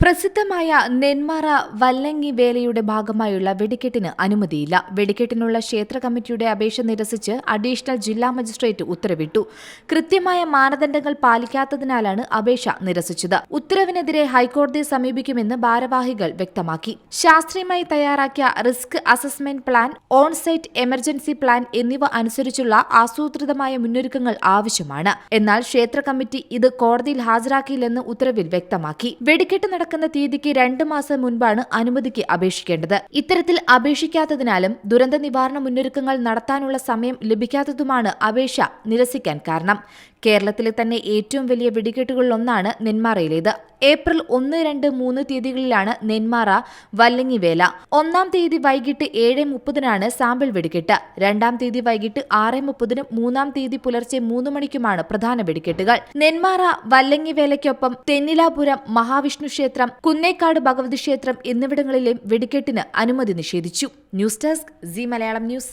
പ്രസിദ്ധമായ നെന്മാറ വല്ലങ്ങി വേലയുടെ ഭാഗമായുള്ള വെടിക്കെട്ടിന് അനുമതിയില്ല. വെടിക്കെട്ടിനുള്ള ക്ഷേത്ര കമ്മിറ്റിയുടെ അപേക്ഷ നിരസിച്ച് അഡീഷണൽ ജില്ലാ മജിസ്ട്രേറ്റ് ഉത്തരവിട്ടു. കൃത്യമായ മാനദണ്ഡങ്ങൾ പാലിക്കാത്തതിനാലാണ് അപേക്ഷ നിരസിച്ചത്. ഉത്തരവിനെതിരെ ഹൈക്കോടതിയെ സമീപിക്കുമെന്ന് ഭാരവാഹികൾ വ്യക്തമാക്കി. ശാസ്ത്രീയമായി തയ്യാറാക്കിയ risk assessment plan onsite emergency plan എന്നിവ അനുസരിച്ചുള്ള ആസൂത്രിതമായ മുന്നൊരുക്കങ്ങൾ ആവശ്യമാണ്. എന്നാൽ ക്ഷേത്ര കമ്മിറ്റി ഇത് കോടതിയിൽ ഹാജരാക്കിയില്ലെന്ന് ഉത്തരവിൽ വ്യക്തമാക്കി. വെടിക്കെട്ട് നടക്കുന്ന തീയതിക്ക് രണ്ട് മാസം മുൻപാണ് അനുമതിക്ക് അപേക്ഷിക്കേണ്ടത്. ഇത്തരത്തിൽ അപേക്ഷിക്കാത്തതിനാലും ദുരന്ത നിവാരണ മുന്നൊരുക്കങ്ങൾ നടത്താനുള്ള സമയം ലഭിക്കാത്തതുമാണ് അപേക്ഷ നിരസിക്കാൻ കാരണം. കേരളത്തിലെ തന്നെ ഏറ്റവും വലിയ വെടിക്കെട്ടുകളിലൊന്നാണ് നെന്മാറയിലേത്. ഏപ്രിൽ ഒന്ന് രണ്ട് മൂന്ന് തീയതികളിലാണ് നെന്മാറ വല്ലങ്ങിവേല. ഒന്നാം തീയതി വൈകിട്ട് ഏഴ് മുപ്പതിനാണ് സാമ്പിൾ വെടിക്കെട്ട്. രണ്ടാം തീയതി വൈകിട്ട് ആറ് മുപ്പതിനും മൂന്നാം തീയതി പുലർച്ചെ മൂന്ന് മണിക്കുമാണ് പ്രധാന വെടിക്കെട്ടുകൾ. നെന്മാറ വല്ലങ്ങിവേലയ്ക്കൊപ്പം തെന്നിലാപുരം മഹാവിഷ്ണു ക്ഷേത്രം കുന്നേക്കാട് ഭഗവതി ക്ഷേത്രം എന്നിവിടങ്ങളിലെയും വെടിക്കെട്ടിന് അനുമതി നിഷേധിച്ചു. News desk C Malayalam news.